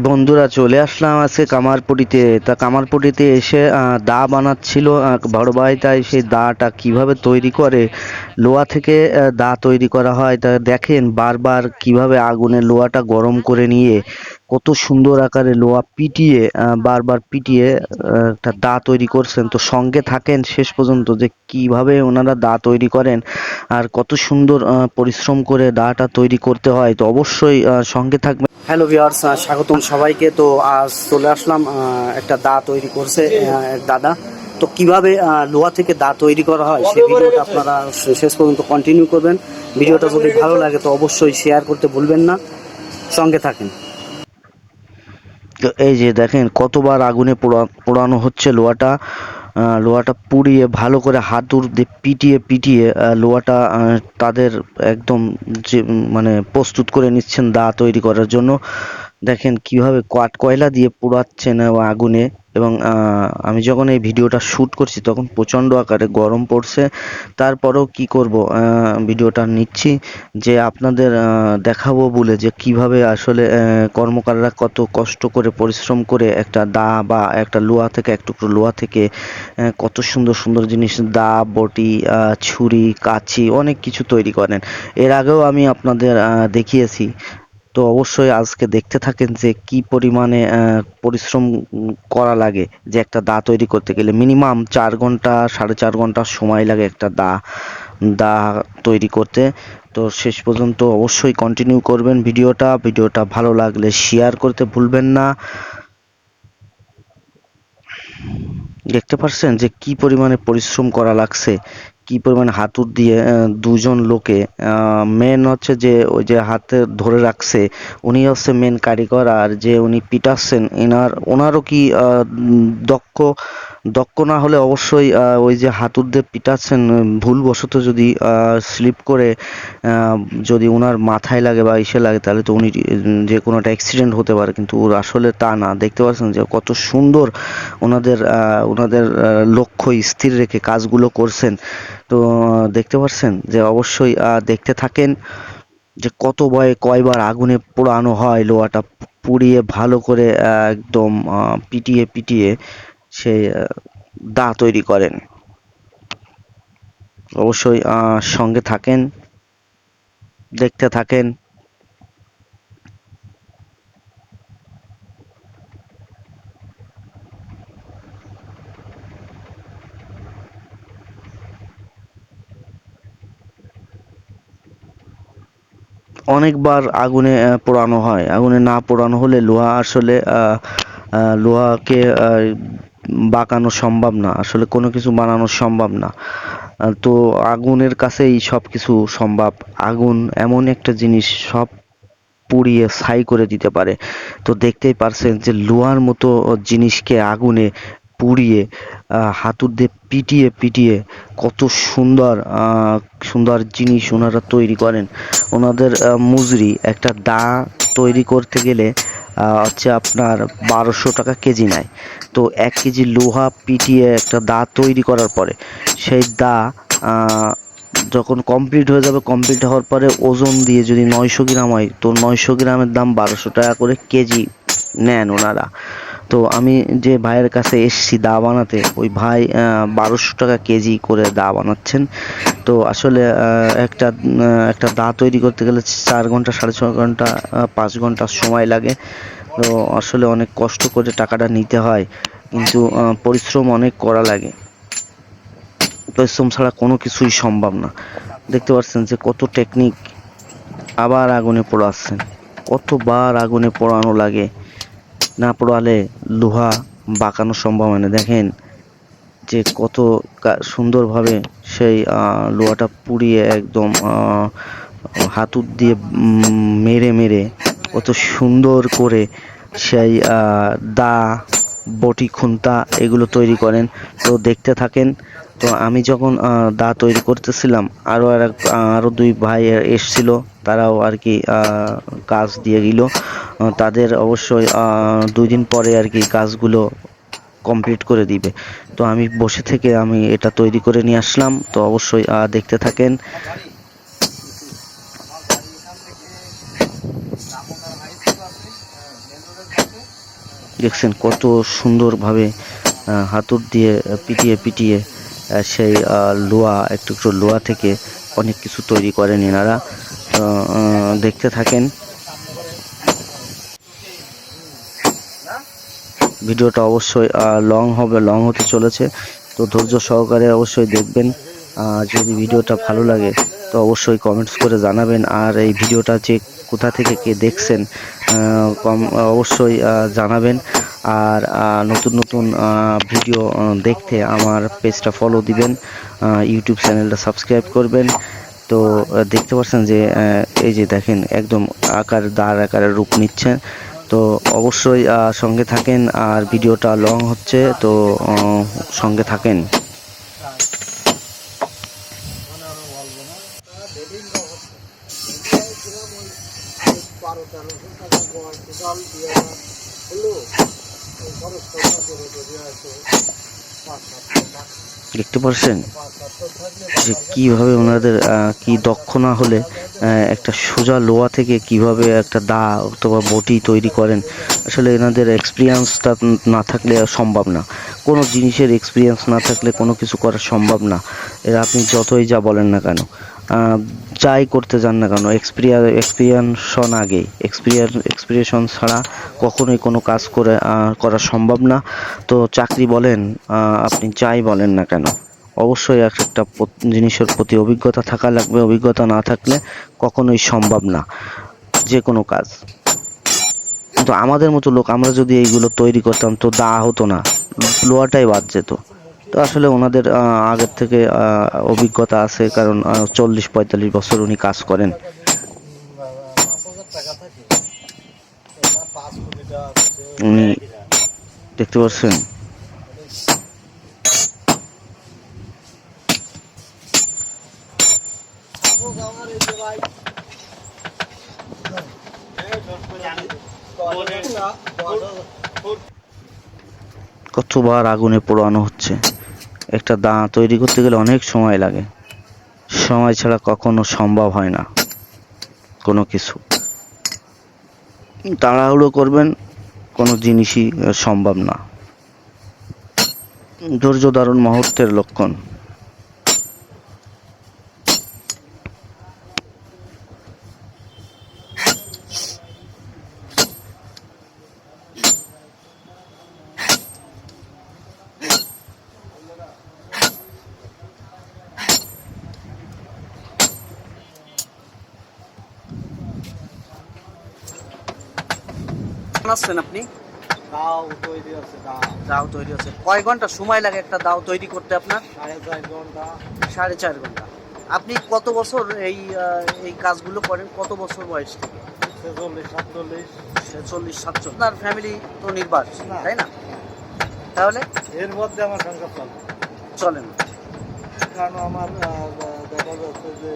বন্ধুরা চলে আসলাম আজকে কামারপুটিতে। তা কামারপুটিতে এসে দা বানাচ্ছিল বড় ভাই, তাই সেই দাটা কীভাবে তৈরি করে? লোহা থেকে দা তৈরি করা হয়। তা দেখেন বারবার কীভাবে আগুনে লোহাটা গরম করে নিয়ে কত সুন্দর আকারে লোহা পিটিয়ে বারবার পিটিয়ে একটা দা তৈরি করছেন। তো সঙ্গে থাকেন শেষ পর্যন্ত যে কীভাবে ওনারা দা তৈরি করেন আর কত সুন্দর পরিশ্রম করে দাটা তৈরি করতে হয়। তো অবশ্যই সঙ্গে থাকবেন। হ্যালো ভিওয়ার্স স্বাগতম সবাইকে। তো আজ চলে আসলাম একটা দা তৈরি করছে দাদা। তো কীভাবে লোহা থেকে দা তৈরি করা হয় সেই ভিডিওটা আপনারা শেষ পর্যন্ত কন্টিনিউ করবেন। ভিডিওটা যদি ভালো লাগে তো অবশ্যই শেয়ার করতে ভুলবেন না। সঙ্গে থাকেন। এই যে দেখেন, কতবার আগুনে পোড়া- পোড়ানো হচ্ছে লোহাটা। লোহাটা পুড়িয়ে ভালো করে হাতুর দিয়ে পিটিয়ে পিটিয়ে লোহাটা তাদের একদম যে মানে প্রস্তুত করে নিচ্ছেন দা তৈরি করার জন্য। দেখেন কীভাবে কাঠ কয়লা দিয়ে পোড়াচ্ছেন আগুনে এবং আমি যখন এই ভিডিওটা শ্যুট করছি তখন প্রচণ্ড আকারে গরম পড়ছে। তারপরেও কি করব ভিডিওটা নিচ্ছি যে আপনাদের দেখাবো বলে যে কীভাবে আসলে কর্মকাররা কত কষ্ট করে, পরিশ্রম করে একটা দা বা একটা লোহা থেকে, এক টুকরো লোহা থেকে কত সুন্দর সুন্দর জিনিস, দা, বটি ছুরি, কাঁচি, অনেক কিছু তৈরি করেন। এর আগেও আমি আপনাদের দেখিয়েছি। তো অবশ্যই আজকে দেখতে থাকেন যে কি পরিমাণে পরিশ্রম করা লাগে যে একটা দা তৈরি করতে গেলে। মিনিমাম চার ঘণ্টা, সাড়ে চার ঘণ্টা সময় লাগে একটা দা দা তৈরি করতে। তো শেষ পর্যন্ত অবশ্যই কন্টিনিউ করবেন ভিডিওটা। ভিডিওটা ভালো লাগলে শেয়ার করতে ভুলবেন না। দেখতে পাচ্ছেন যে কি পরিমাণে পরিশ্রম করা লাগছে? কি পরিমাণ হাতুর দিয়ে দুজন লোকে মেন হচ্ছে যে, ওই যে হাতে ধরে রাখছে, উনি হচ্ছে মেন কারিগর আর যে উনি পিটাচ্ছেন, এনার, ওনারও কি দক্ষ দক্ষ না হলে অবশ্যই ওই যে হাতুড় দিয়ে পিটাচ্ছেন ভুলবশত যদি স্লিপ করে যদি ওনার মাথায় লাগে বা ইসে লাগে, তাহলে তো উনি যে কোনো একটা অ্যাক্সিডেন্ট হতে পারে, কিন্তু ওর আসলে তা না। দেখতে পাচ্ছেন যে কত সুন্দর ওনাদের ওনাদের লক্ষ্য স্থির রেখে কাজগুলো করছেন। তো দেখতে পাচ্ছেন যে অবশ্যই দেখতে থাকেন যে কত বয়ে কয়বার আগুনে পোড়ানো হয়, লোহাটা পুড়িয়ে ভালো করে একদম পিটিয়ে পিটিয়ে সেই দা তৈরি করেন। অবশ্যই সঙ্গে থাকেন, দেখতে থাকেন। অনেকবার আগুনে পোড়ানো হয়। আগুনে না পোড়ানো হলে লোহা আসলে লোহাকে বাঁকানো সম্ভব না, আসলে কোনো কিছু বানানো সম্ভব না। তো আগুনের কাছেই সব কিছু সম্ভব। আগুন এমন একটা জিনিস সব পুড়িয়ে ছাই করে দিতে পারে। তো দেখতেই পারছেন যে লোহার মতো জিনিসকে আগুনে পুড়িয়ে হাতুর দিয়ে পিটিয়ে পিটিয়ে কত সুন্দর সুন্দর জিনিস ওনারা তৈরি করেন। ওনাদের মুজরি একটা দা তৈরি করতে গেলে হচ্ছে আপনার বারোশো টাকা কেজি নেয়। তো এক কেজি লোহা পিটিয়ে একটা দা তৈরি করার পরে সেই দা যখন কমপ্লিট হয়ে যাবে কমপ্লিট হওয়ার পরে ওজন দিয়ে যদি নয়শো গ্রাম হয়, তো নয়শো গ্রামের দাম বারোশো টাকা করে কেজি নেন ওনারা। তো আমি যে ভাইয়ের কাছে এসছি দা বানাতে, ওই ভাই বারোশো টাকা কেজি করে দা বানাচ্ছেন। তো আসলে একটা একটা দা তৈরি করতে গেলে চার ঘণ্টা, সাড়ে ছ ঘণ্টা পাঁচ ঘণ্টা সময় লাগে। তো আসলে অনেক কষ্ট করে টাকাটা নিতে হয়, কিন্তু পরিশ্রম অনেক করা লাগে। পরিশ্রম ছাড়া কোনো কিছুই সম্ভব না। দেখতে পাচ্ছেন যে কত টেকনিক আবার আগুনে পোড়াচ্ছেন, কতবার আগুনে পোড়ানো লাগে। না পোড়ালে লোহা বাঁকানো সম্ভব হয় না। দেখেন যে কত সুন্দরভাবে সেই লোহাটা পুড়িয়ে একদম হাতুর দিয়ে মেরে মেরে কত সুন্দর করে সেই দা বটি, খুন্তা এগুলো তৈরি করেন। তো দেখতে থাকেন, তো আমি যখন দা তৈরি করতেছিলাম আরও আর আরও দুই ভাই এসছিল, তারাও আর কি কাজ দিয়ে গেল। তাদের অবশ্যই দুই দিন পরে আর কি কাজগুলো কমপ্লিট করে দিবে। তো আমি বসে থেকে আমি এটা তৈরি করে নিয়ে আসলাম। তো অবশ্যই দেখতে থাকেন। দেখছেন কত সুন্দরভাবে হাতুড় দিয়ে পিটিয়ে পিটিয়ে সেই লোহা একটু একটু লোহা থেকে অনেক কিছু তৈরি করেন এনারা। দেখতে থাকেন। ভিডিওটা অবশ্যই লং হবে লং হতে চলেছে। তো ধৈর্য সহকারে অবশ্যই দেখবেন। যদি ভিডিওটা ভালো লাগে তো অবশ্যই কমেন্টস করে জানাবেন। আর এই ভিডিওটা যে কোথা থেকে কে দেখছেন কম- অবশ্যই জানাবেন। আর নতুন নতুন ভিডিও দেখতে আমার পেজটা ফলো দিবেন ইউটিউব চ্যানেলটা সাবস্ক্রাইব করবেন। তো দেখতে পাচ্ছেন যে এই যে দেখেন, একদম আকার দাঁড় আকারের রূপ নিচ্ছে তো, অবশ্যই সঙ্গে থাকেন। আর ভিডিওটা লং হচ্ছে, তো সঙ্গে থাকেন। দেখতে পাচ্ছেন যে কীভাবে ওনাদের কি দক্ষ না হলে একটা সোজা লোহা থেকে কীভাবে একটা দা অথবা বটি তৈরি করেন, আসলে এনাদের এক্সপিরিয়েন্সটা না থাকলে সম্ভব না। কোনো জিনিসের এক্সপিরিয়েন্স না থাকলে কোনো কিছু করা সম্ভব না। এরা আপনি যতই যা বলেন না কেন যাই করতে যান না কেন এক্সপিরিয়া এক্সপিরিয়েন্সন আগে এক্সপিরিয়েন্স এক্সপিরিয়েশন ছাড়া কখনোই কোনো কাজ করে করা সম্ভব না। তো চাকরি বলেন আপনি যাই বলেন না কেন, অবশ্যই এক একটা জিনিসের প্রতি অভিজ্ঞতা থাকা লাগবে। অভিজ্ঞতা না থাকলে কখনোই সম্ভব না যে কোনো কাজ। কিন্তু আমাদের মতো লোক, আমরা যদি এইগুলো তৈরি করতাম, তো দা হতো না, লোয়াটাই বাদ যেত। তো আসলে ওনাদের আগের থেকে অভিজ্ঞতা আছে, কারণ চল্লিশ পঁয়তাল্লিশ বছর উনি কাজ করেন। উনি দেখতে পাচ্ছেন? কতবার আগুনে পোড়ানো হচ্ছে? একটা দা তৈরি করতে গেলে অনেক সময় লাগে। সময় ছাড়া কখনো সম্ভব হয় না, কোনো কিছু। তাড়াহুড়ো করবেন, কোনো জিনিসই সম্ভব না। ধৈর্য ধারণ মুহূর্তের লক্ষণ। আছেন আপনি দাও। তৈরি আছে দাও। তৈরি আছে কয় ঘণ্টা সময় লাগে একটা দাও তৈরি করতে আপনার? সাড়ে চার ঘণ্টা। সাড়ে চার ঘণ্টা। আপনি কত বছর এই এই কাজগুলো করেন? কত বছর বয়স থেকে? ছেচল্লিশ সাতচল্লিশ। চল্লিশ সাতচল্লিশ। আপনার ফ্যামিলি তো নির্বাচ না। তাই না? তাহলে? এর মধ্যে আমার সংসার চলে। চলেন কারণ আমার দেখা যাচ্ছে যে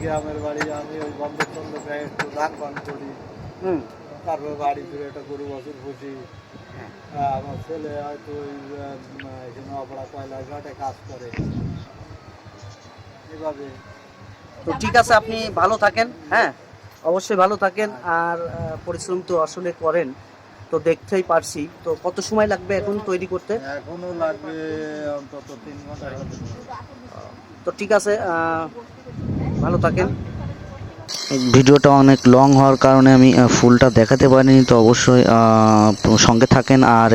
গ্রামের বাড়ি আমি ওই বন্ধক টন্ধক রেখে একটু ধান পান করি। হুম। তারপর বাড়ি ফিরে একটা গরু বছর পুষি হ্যাঁ। আমার ছেলে হয়তো ওই এখানে অপরা কয়লা ঘাটে কাজ করে। এভাবে। তো ঠিক আছে আপনি ভালো থাকেন হ্যাঁ? অবশ্যই ভালো থাকেন আর পরিশ্রম তো আসলে করেন তো দেখতেই পারছি। তো কত সময় লাগবে এখন তৈরি করতে? এখনও লাগবে অন্তত তিন ঘণ্টা। তো ঠিক আছে ভালো থাকেন। ভিডিওটা অনেক লং হওয়ার কারণে আমি ফুলটা দেখাতে পারিনি, তো অবশ্যই সঙ্গে থাকেন আর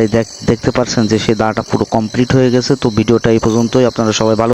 দেখতে পাচ্ছেন যে সেই দাটা পুরো কমপ্লিট হয়ে গেছে, তো ভিডিওটা এই পর্যন্তই। আপনারা সবাই ভালো